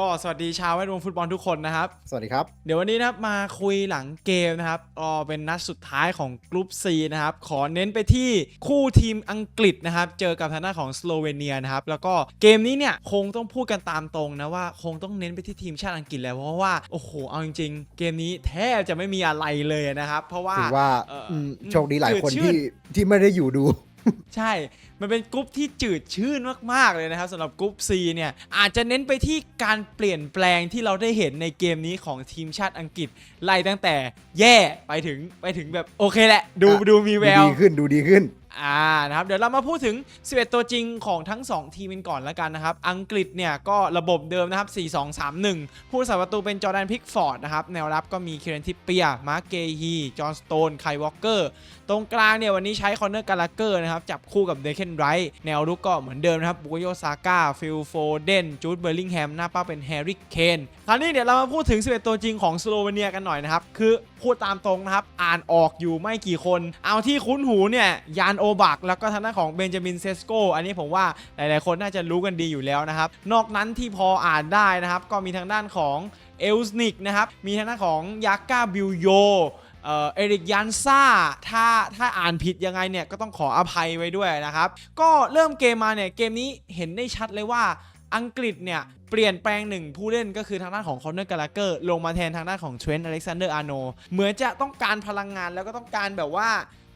ก็สวัสดีชาวแวดวงฟุตบอลทุกคนนะครับ สวัสดีครับ เดี๋ยววันนี้นะครับมาคุยหลังเกมนะครับก็เป็นนัดสุดท้ายของกลุ่ม C นะครับ ขอเน้นไปที่คู่ทีมอังกฤษนะครับ เจอกับทางด้านของสโลเวเนียนะครับ แล้วก็เกมนี้เนี่ยคงต้องพูดกันตามตรงนะว่าคงต้องเน้นไปที่ทีมชาติอังกฤษแล้วเพราะว่า โอ้โห เอาจริงๆ เกมนี้แทบจะไม่มีอะไรเลยนะครับ เพราะว่าถือว่าเอ่ออืมโชคดีหลายคนจืดชืดที่ที่ไม่ได้อยู่ดู ใช่ มันเป็นกรุ๊ปที่จืดชื่นมากๆเลยนะครับสำหรับกรุ๊ป C เนี่ยอาจจะเน้นไปที่การเปลี่ยนแปลงที่เราได้เห็นในเกมนี้ของทีมชาติอังกฤษไล่ตั้งแต่แย่ไปถึงไปถึงแบบโอเคแหละ ดูอะ ดูมีแวดูวดีขึ้นดูดีขึ้น อ่านะครับเดี๋ยวเรามาพูดถึง 11 ตัวจริงของทั้ง 2 ทีมกันก่อนแล้วกันนะครับ อังกฤษเนี่ยก็ระบบเดิมนะครับ 4-2-3-1 ผู้รักษาประตูเป็นจอร์แดนพิกฟอร์ดนะครับ แนวรับก็มีคิเรนทิปเปีย มาร์กเกฮี จอห์นสโตน ไคลวอลเกอร์ ตรงกลางเนี่ยวันนี้ใช้คอนเนอร์กาลาเกอร์นะครับจับคู่กับเดเคนไรท์แนวรุกก็เหมือนเดิมนะครับบุโยซาก้าฟิลโฟเดนจูดเบอร์ลิงแฮมหน้าเป้าเป็นแฮร์รี่เคนคราวนี้เดี๋ยวเรามาพูดถึง 11 ตัวจริงของสโลเวเนียกันหน่อยนะครับ คือพูดตามตรงนะครับ อ่านออกอยู่ไม่กี่คน เอาที่คุ้นหูเนี่ย ยานโอบัก แล้วก็ทางด้านของเบนจามินเซสโก อันนี้ผมว่าหลายๆ คนน่าจะรู้กันดีอยู่แล้วนะครับ นอกนั้นที่พออ่านได้นะครับ ก็มีทางด้านของเอลสนิกนะครับ มีทางด้านของยาก้าบิลโย เอ่อเอริกยันซ่าถ้าถ้าอ่านผิดยังไงเนี่ยก็ต้องขออภัยไว้ด้วยนะครับ ก็เริ่มเกมมาเนี่ยเกมนี้เห็นได้ชัดเลยว่าอังกฤษเนี่ยเปลี่ยนแปลงหนึ่งผู้เล่นก็คือทางด้านของคอนเนอร์กาลาเกอร์ลงมาแทนทางด้านของเทรนต์อเล็กซานเดอร์อาร์โนเหมือนจะต้องการพลังงานแล้วก็ต้องการแบบว่า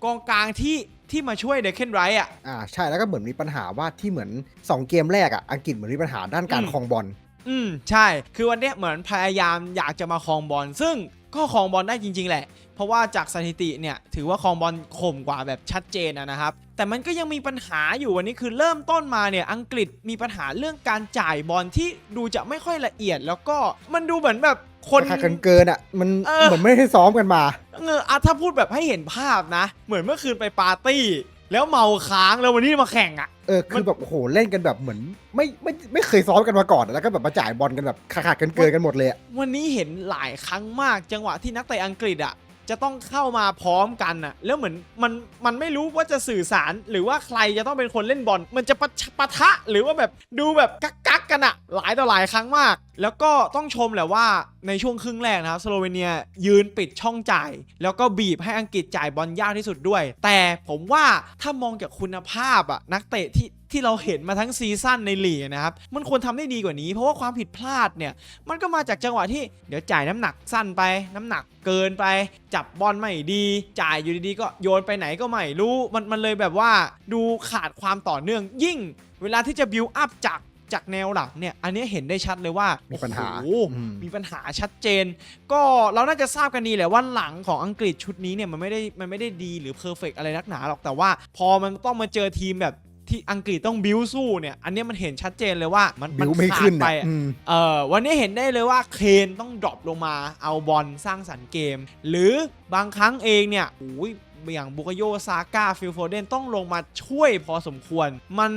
กองกลางที่ที่มาช่วยเดคเคนไรท์อะอ่าใช่แล้วก็เหมือนมีปัญหาว่าที่เหมือน 2 เกมแรกอะอังกฤษเหมือนมีปัญหาด้านการอืมครองบอลอืมใช่ คือวันเนี้ยเหมือนพยายามอยากจะมาครองบอลซึ่ง ก็ครองบอลได้จริง ๆ แหละ เพราะว่าจากสถิติเนี่ยถือว่าครองบอลข่มกว่าแบบชัดเจนอะนะครับ แต่มันก็ยังมีปัญหาอยู่วันนี้คือเริ่มต้นมาเนี่ยอังกฤษมีปัญหาเรื่องการจ่ายบอลที่ดูจะไม่ค่อยละเอียด แล้วก็มันดูเหมือนแบบคนขาดกันเกินอะมันเออเหมือนไม่ได้ซ้อมกันมา เอออะถ้าพูดแบบให้เห็นภาพนะ เหมือนเมื่อคืนไปปาร์ตี้ แล้วเมาค้างแล้ววันนี้มาแข่งอะเออคือแบบโอ้โหเล่นกันแบบเหมือน ไม่ไม่ไม่เคยซ้อมกันมาก่อนอะแล้วก็แบบมาจ่ายบอลกันแบบขาดกันเกินกันหมดเลยอะวันนี้เห็นหลายครั้งมากจังหวะที่นักเตะอังกฤษอะ จะต้องเข้ามาพร้อมกันอะแล้วเหมือนมันมันไม่รู้ว่าจะสื่อสารหรือว่าใครจะต้องเป็นคนเล่นบอล มันจะปะชะปะทะหรือว่าแบบดูแบบกักกักกันอะหลายต่อหลายครั้งมาก แล้วก็ต้องชมแหละว่าในช่วงครึ่งแรกนะครับสโลเวเนียยืนปิดช่องจ่าย แล้วก็บีบให้อังกฤษจ่ายบอลยากที่สุดด้วย แต่ผมว่าถ้ามองจากคุณภาพอะนักเตะที่ที่เราเห็นมาทั้งซีซั่นในลีกนะครับ มันควรทำได้ดีกว่านี้ เพราะว่าความผิดพลาดเนี่ย มันก็มาจากจังหวะที่เดี๋ยวจ่ายน้ำหนักสั้นไป น้ำหนักเกินไป จับบอลไม่ดี จ่ายอยู่ดีๆก็โยนไปไหนก็ไม่รู้ มันมันเลยแบบว่าดูขาดความต่อเนื่อง ยิ่ง เวลาที่จะบิวอัพจากจากแนวหลังเนี่ย อันนี้เห็นได้ชัดเลยว่ามีปัญหาโอ้โอืมมีปัญหาชัดเจน ก็เราน่าจะทราบกันดีแหละว่าหลังของอังกฤษชุดนี้เนี่ยมันไม่ได้มันไม่ได้ดีหรือเพอร์เฟกอะไรนักหนาหรอกแต่ว่า พอมันต้องมาเจอทีมแบบ ที่อังกฤษต้องบิวสู้เนี่ยอันเนี้ยมันเห็นชัดเจนเลยว่ามันบิวนไม่ขาดขึ้นไปอะอะอืมเอ่อวันนี้เห็นได้เลยว่าเคนต้องดรอปลงมาเอาบอลสร้างสรรค์เกม หรือบางครั้งเองเนี่ยโอ้ยอย่างบุกโยซาก้าฟิลโฟเดนต้องลงมาช่วยพอสมควร มัน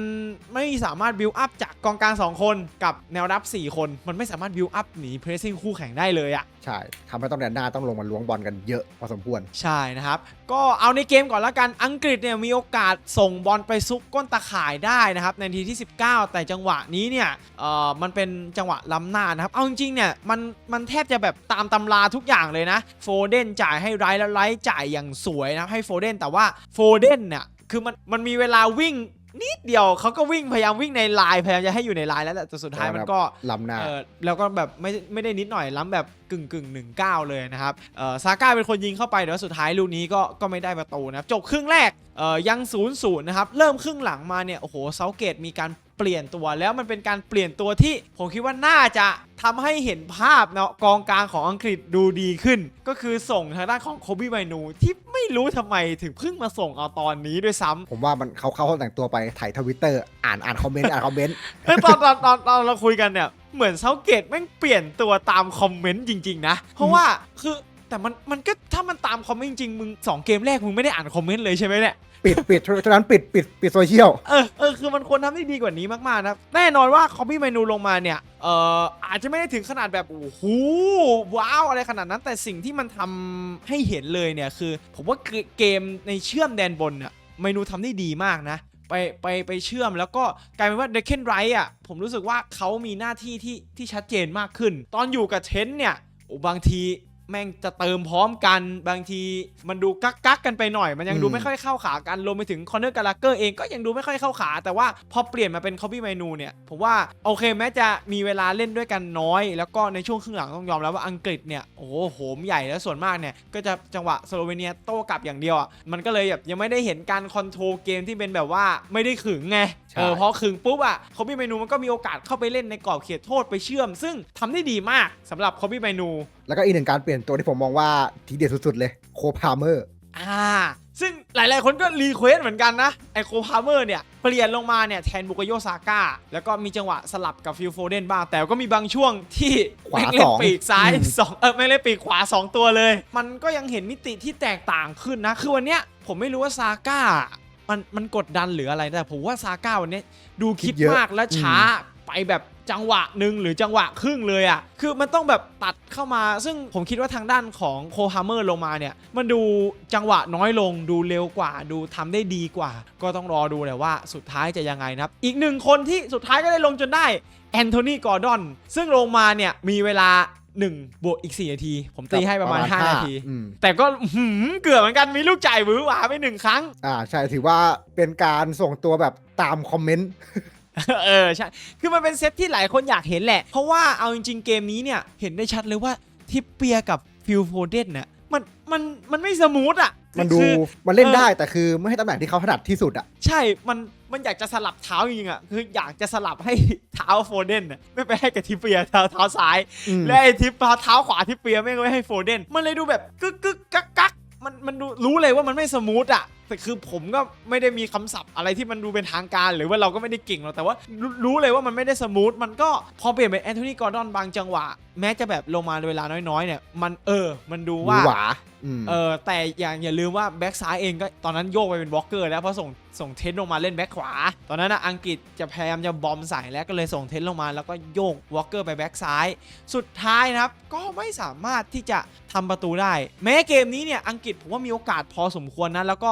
ไม่สามารถบิวอัพจากกองกลาง 2 คนกับแนวรับ 4 คน มันไม่สามารถบิวอัพหนีเพรสซิ่งคู่แข่งได้เลยอะใช่ทำให้ต้องแดนหน้าต้องลงมาล้วงบอลกันเยอะพอสมควร ใช่นะครับ ก็เอาในเกมก่อนละกันอังกฤษเนี่ยมีโอกาสส่งบอลไปซุกก้นตาข่ายได้นะครับในทีที่ 19 แต่จังหวะนี้เนี่ยเอ่อมันเป็นจังหวะล้ำหน้านะครับ เอาจริงๆเนี่ยมันมันแทบจะแบบตามตำราทุกอย่างเลยนะ โฟเดนจ่ายให้ไรแล้วไรจ่ายอย่างสวยนะครับให้โฟเดนแต่ว่าโฟเดนเนี่ยคือมันมันมีเวลาวิ่ง นิดเดียวเขาก็วิ่งพยายามวิ่งในลายพยายามจะให้อยู่ในลายแล้วแต่สุดท้ายมันก็ล้ำหน้าเออแล้วก็แบบไม่ไม่ได้นิดหน่อยล้ำแบบกึ่งกึ่งหนึ่งเก้าเลยนะครับเออซาก้าเป็นคนยิงเข้าไปแต่ว่าสุดท้ายลูกนี้ก็ก็ไม่ได้ประตูนะครับจบครึ่งแรกเออยังศูนย์ศูนย์นะครับเริ่มครึ่งหลังมาเนี่ยโอ้โหเซาเกตมีการ เปลี่ยนตัวแล้วมันเป็นการเปลี่ยนตัวที่ผมคิดว่าน่าจะทำให้เห็นภาพเนาะกองกลางของอังกฤษดูดีขึ้น ก็คือส่งทางด้านของโคบีไมนูที่ไม่รู้ทำไมถึงเพิ่งมาส่งเอาตอนนี้ด้วยซ้ำผมว่ามันเขาเข้าห้องแต่งตัวไปถ่ายทวิตเตอร์อ่านอ่านคอมเมนต์อ่านคอมเมนต์เออตอนตอนตอนตอนเราคุยกันเนี่ยเหมือนเซาเกตแม่งเปลี่ยนตัวตามคอมเมนต์จริง ๆ นะ เพราะว่าคือแต่มันมันก็ถ้ามันตามคอมเมนต์จริงๆมึงสองเกมแรกมึงไม่ได้อ่านคอมเมนต์เลยใช่ไหมเนี่ย ปิดปิดฉะนั้นปิดปิดปิดโซเชียลเออเออคือมันควรทำได้ดีกว่านี้มากๆนะแน่นอนว่าคอมบี้เมนูลงมาเนี่ยเอ่ออาจจะไม่ได้ถึงขนาดแบบโอ้โหว้าวอะไรขนาดนั้นแต่สิ่งที่มันทำให้เห็นเลยเนี่ยคือ ผมว่าเกมในเชื่อมแดนบนเนี่ยเมนูทำได้ดีมากนะ ไปไปไปเชื่อมแล้วก็กลายเป็นว่าเดคเคนไรท์อะผมรู้สึกว่าเขามีหน้าที่ที่ที่ชัดเจนมากขึ้น ตอนอยู่กับเทนเนี่ยโอ้บางที แม่งจะเติมพร้อมกันบางทีมันดูกักกักๆกันไปหน่อย มันยังดูอืมไม่ค่อยเข้าขากันรวมไปถึงคอนเนอร์กาลาเกอร์เองก็ยังดูไม่ค่อยเข้าขา แต่ว่าพอเปลี่ยนมาเป็นคอ b บี้เมนูเนี่ยผมว่าโอเคแม้จะมีเวลาเล่นด้วยกันน้อย แล้วก็ในช่วงครึ่งหลังต้องยอมแล้วว่าอังกฤษเนี่ยโอ้โหโหมใหญ่แล้วส่วนมากเนี่ยก็จะจังหวะสโลเวเนียโต้กลับอย่างเดียวอะมันก็เลยแบบยังไม่ได้เห็นการคอนโทรลเกมที่เป็นแบบว่าไม่ได้ขึงไงใช่เออพอขึงปุ๊บอะคอ b บี้เมนูมันก็มีโอกาสเข้าไปเล่นในกรอบเขตโทษไปเชื่อม ซึ่งทำได้ดีมากสำหรับคอ b บี้เมนูแล้วก็อีกหนึ่งการเปลี่ยนตัวที่ผมมองว่าทีเด็ดสุดๆเลยโคพาเมอร์อ่าซึ่งหลายๆ คนก็รีเควสเหมือนกันนะ ไอโคพาเมอร์เนี่ย เปลี่ยนลงมาเนี่ยแทนบุกโยซาก้า แล้วก็มีจังหวะสลับกับฟิลโฟเดนบ้าง แต่ก็มีบางช่วงที่ขวาแม่งเล่สนองปีกซ้ายอืมสองเออไม่งเล่นปีกขวา 2 ตัวเลย มันก็ยังเห็นมิติที่แตกต่างขึ้นนะ คือวันเนี้ยผมไม่รู้ว่าซาก้ามันมันกดดันหรืออะไรแต่ผมว่าซาก้าวันเนี้ยดูคิดคิดเยอะมากและช้า ไปแบบจังหวะหนึ่งหรือจังหวะครึ่งเลยอะ่ะ คือมันต้องแบบตัดเข้ามา ซึ่งผมคิดว่าทางด้านของโคฮาเมอร์ลงมาเนี่ย มันดูจังหวะน้อยลง ดูเร็วกว่า ดูทำได้ดีกว่า ก็ต้องรอดูแหละว่าสุดท้ายจะยังไงนะครับ อีกหนึ่งคนที่สุดท้ายก็ได้ลงจนได้แอนโทนีกอร์ดอน ซึ่งลงมาเนี่ยมีเวลา1บวกอีก 4 นาที ผมตีให้ประมาณ 5 นาทีอืมแต่ก็อื้อหือเกือบเหมือนกันมีลูกจ่ายหวือหวาไปหนึ่งครั้ง อ่า ใช่ถือว่าเป็นการส่งตัวแบบตามคอมเมนต์ เออใช่ คือมันเป็นเซตที่หลายคนอยากเห็นแหละ เพราะว่าเอาจริงๆเกมนี้เนี่ยเห็นได้ชัดเลยว่าทิปเปียกับฟิลโฟเดนเนี่ยมันมันมันไม่สมูทอะมันดูคือมันเล่นเออได้แต่คือไม่ให้ตำแหน่งที่เขาถนัดที่สุดอะ ใช่มันมันอยากจะสลับเท้าจริงๆอะคืออยากจะสลับให้เท้าโฟเดนน่ะไม่ไปให้กับทิปเปียเท้าเท้าซ้าย อืม และไอ้ทิปเท้าขวาทิปเปียไม่ไม่ให้โฟเดนมันเลยดูแบบกึกกึกกักกักมันมันดูรู้เลยว่ามันไม่สมูทอะ แต่คือผมก็ไม่ได้มีคำศัพท์อะไรที่มันดูเป็นทางการ หรือว่าเราก็ไม่ได้เก่งหรอกแต่ว่ารู้รู้เลยว่ามันไม่ได้สมูทมันก็พอเปลี่ยนเป็นแอนโทนีกอร์ดอนบางจังหวะ แม้จะแบบลงมาในเวลาน้อยๆเนี่ยมันเออมันดูหวืว่าอหวาอืมเออแต่อย่างอย่าลืมว่าแบ็กซ้ายเองก็ตอนนั้นโยกไปเป็นบล็อกเกอร์แล้วเพราะส่งส่งเทนลงมาเล่นแบ็กขวา ตอนนั้นนะอังกฤษจะพยายามจะบอมใส่แล้วก็เลยส่งเทนลงมาแล้วก็โยกวอลเกอร์ไปแบ็กซ้าย สุดท้ายนะครับ ก็ไม่สามารถที่จะทำประตูได้ แม้เกมนี้เนี่ยอังกฤษผมว่ามีโอกาสพอสมควรนะแล้วก็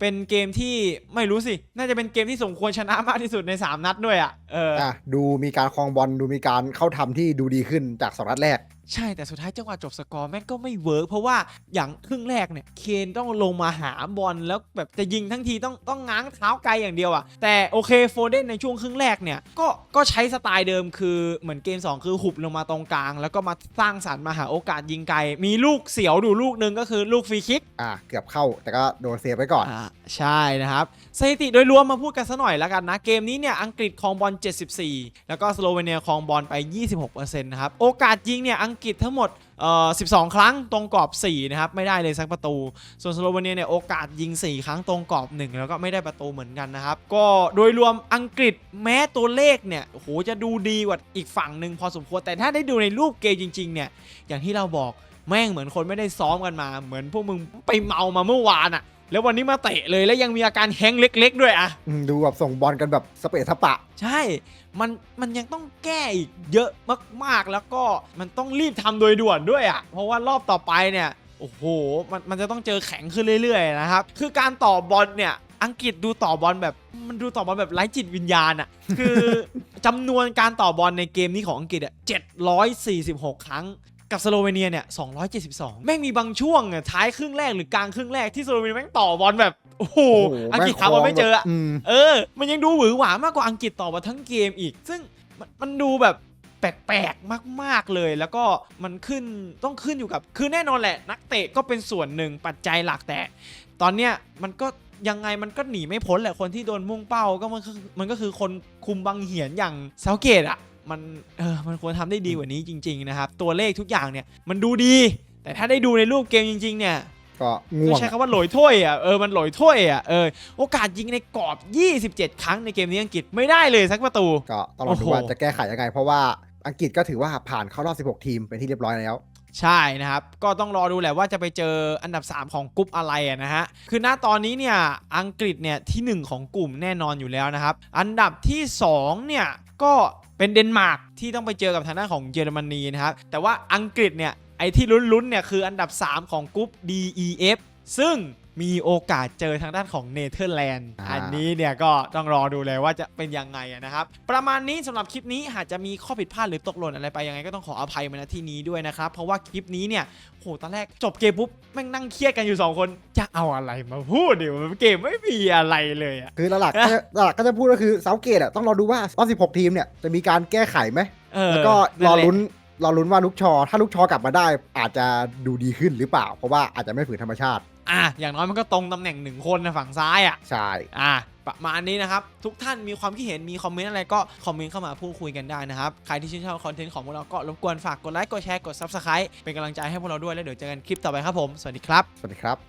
เป็นเกมที่ไม่รู้สิ น่าจะเป็นเกมที่สมควรชนะมากที่สุดใน 3 นัดด้วยอะ เอออะดูมีการคลองบอลดูมีการเข้าทำที่ดูดีขึ้นจากสองนัดแรก ใช่แต่สุดท้ายจังหวะจบสกอร์แม่งก็ไม่เวิร์กเพราะว่าอย่างครึ่งแรกเนี่ยเคนต้องลงมาหาบอลแล้วแบบจะยิงทั้งทีต้องต้องง้างเท้าไกลอย่างเดียวอะแต่โอเคโฟเดนในช่วงครึ่งแรกเนี่ยก็ก็ใช้สไตล์เดิมคือเหมือนเกม 2 คือหุบลงมาตรงกลาง แล้วก็มาสร้างสรรค์มาหาโอกาสยิงไกล มีลูกเสียวดูลูกหนึ่งก็คือลูกฟรีคิกอะเกือบเข้าแต่ก็โดนเซฟไว้ก่อนอ่าใช่นะครับสถิติโดยรวมมาพูดกันซะหน่อยแล้วกันนะ เกมนี้เนี่ยอังกฤษครองบอล 74 แล้วก็สโลเวเนียครองบอลไป 26%นะครับ โอกาสยิงเนี่ยอังกฤษทั้งหมดเอ่อ12 ครั้งตรงกรอบ 4 นะครับ ไม่ได้เลยสักประตู ส่วนสโลเวเนียเนี่ยโอกาสยิง 4 ครั้งตรงกรอบ 1 แล้วก็ไม่ได้ประตูเหมือนกันนะครับ ก็โดยรวมอังกฤษแม้ตัวเลขเนี่ยโอ้โหจะดูดีกว่าอีกฝั่งหนึ่งพอสมควรแต่ถ้าได้ดูในรูปเกมจริงๆเนี่ยอย่างที่เราบอกแม่งเหมือนคนไม่ได้ซ้อมกันมา เหมือนพวกมึงไปเมามาเมื่อวานอะ แล้ววันนี้มาเตะเลยแล้วยังมีอาการแฮงก์เล็ก ๆ ด้วยอะอืมดูแบบส่งบอลกันแบบสเปซสปะ ใช่ มันมันยังต้องแก้อีกเยอะมากๆ แล้วก็มันต้องรีบทำโดยด่วนด้วยอะเพราะว่ารอบต่อไปเนี่ยโอ้โหมันมันจะต้องเจอแข็งขึ้นเรื่อยๆนะครับคือการต่อบอลเนี่ยอังกฤษดูต่อบอลแบบมันดูต่อบอลแบบไร้จิตวิญญาณอะคือ จำนวนการต่อบอลในเกมนี้ของอังกฤษอะ746 ครั้ง กับสโลเวเนียเนี่ย 272 แม่งมีบางช่วงอะท้ายครึ่งแรกหรือกลางครึ่งแรกที่สโลเวเนียแม่งต่อบอลแบบ โอ้โห โอ้โหอังกฤษแม่หาบอลไม่เจออะอืม เออ มันยังดูหวือหวามากกว่าอังกฤษต่อมาทั้งเกมอีก ซึ่งมันมันดูแบบแปลกๆ มาก ๆ เลย แล้วก็มันขึ้นต้องขึ้นอยู่กับ คือแน่นอนแหละ นักเตะก็เป็นส่วนหนึ่งปัจจัยหลักแต่ ตอนเนี้ยมันก็ยังไงมันก็หนีไม่พ้นแหละคนที่โดนมุ่งเป้าก็มันคือมันก็คือคนคุมบังเหียนอย่างเซาเกตอะ มันเออมันควรทำได้ดีกว่านี้จริง ๆนะครับ ตัวเลขทุกอย่างเนี่ยมันดูดี แต่ถ้าได้ดูในรูปเกมจริง ๆ เนี่ยก็ง่ก็วงใช้อะคำว่าโหลอยถ้วยอะเออมันโหลอยถ้วยอะเออโอกาสยิงในกรอบ 27 ครั้งในเกมนี้อังกฤษไม่ได้เลยสักประตู ก็ต้องรอดูโอ้โหว่าจะแก้ไขยังไง เพราะว่าอังกฤษก็ถือว่าผ่านเข้ารอบ 16 ทีมเป็นที่เรียบร้อยแล้ว ใช่นะครับ ก็ต้องรอดูแหละว่าจะไปเจออันดับ 3 ของกลุ่มอะไรอะนะฮะคือณตอนนี้เนี่ยอังกฤษเนี่ยที่ 1 ของกลุ่มแน่นอนอยู่แล้วนะครับ อันดับที่ 2 เนี่ยก็ เป็นเดนมาร์กที่ต้องไปเจอกับทางด้านของเยอรมนีนะครับ แต่ว่าอังกฤษเนี่ยไอ้ที่ลุ้นๆเนี่ยคืออันดับ 3 ของกรุ๊ป D E F ซึ่ง มีโอกาสเจอทางด้านของเนเธอร์แลนด์อ่าอันนี้เนี่ยก็ต้องรอดูเลยว่าจะเป็นยังไงอะนะครับ ประมาณนี้สำหรับคลิปนี้หากจะมีข้อผิดพลาดหรือตกหล่นอะไรไปยังไงก็ต้องขออภัยมาณที่นี้ด้วยนะครับ เพราะว่าคลิปนี้เนี่ยโหตอนแรกจบเกมปุ๊บแม่งนั่งเครียดกันอยู่สองคนจะเอาอะไรมาพูดเดี๋ยวเกมไม่มีอะไรเลยอะคือหลักๆก็จะหลักๆก็จะพูดก็คือเซาเกตอะต้องรอดูว่ารอบ16 ทีมเนี่ยจะมีการแก้ไขไหมเออแล้วก็รอแหะลุ้นรอลุ้นว่าลูกชอ ถ้าลูกชอกลับมาได้อาจจะดูดีขึ้นหรือเปล่า เพราะว่าอาจจะไม่ฝืนธรรมชาติ อะอย่างน้อยมันก็ตรงตำแหน่งหนึ่งคนนะฝั่งซ้ายอะใช่อะประมาณนี้นะครับ ทุกท่านมีความคิดเห็นมีคอมเมนต์อะไรก็คอมเมนต์เข้ามาพูดคุยกันได้นะครับ ใครที่ชื่นชอบคอนเทนต์ของพวกเราก็รบกวนฝากกดไลค์กดแชร์กด Subscribe เป็นกำลังใจให้พวกเราด้วยแล้วเดี๋ยวเจอกันคลิปต่อไปครับผม สวัสดีครับ สวัสดีครับ